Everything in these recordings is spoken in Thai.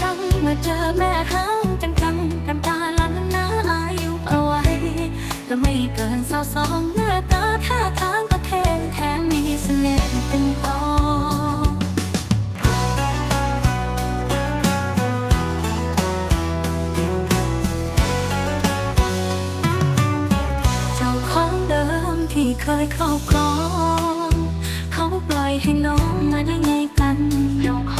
จังเมื่อเจอแม่หางจังจังน้ำตาลันน้าอายุเอาไว้ก็ไม่เกินสาวสองหน้าตาท่าทางก็เท่แถมมีเสน่ห์เป็นตอเจ้าของเดิมที่เคยครอบครอง เขาปล่อยให้น้องมาได้ไงกันเจ้าของ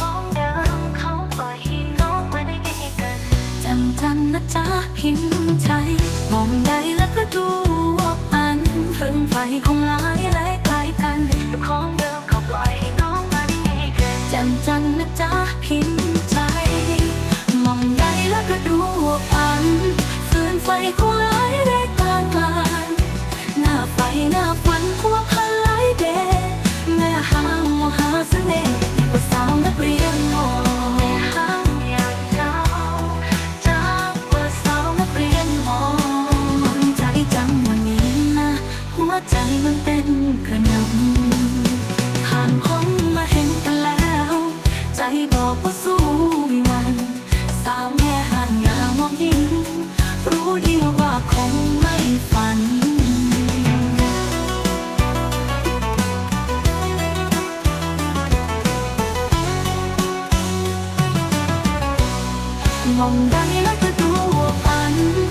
องใดแล้วก็ดูว่าอันเพิ่งไฟคงหลายแล้ว บอกว่าสู้ไม่นันสาวแม่ห่างอย่ามองยิ่งรู้ดีว่าคงไม่ฝันมองใดแล้วก็ดูอันฟืน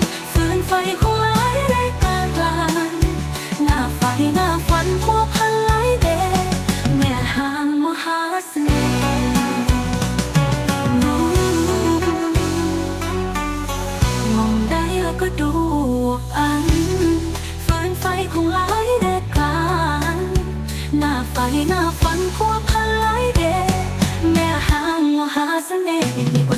ก็ดูอันฟืนไฟของหลายเด็ดกลางหน้าไฟหน้าฝันพวพันหลายเดแม่ห่างหาเสน่ห์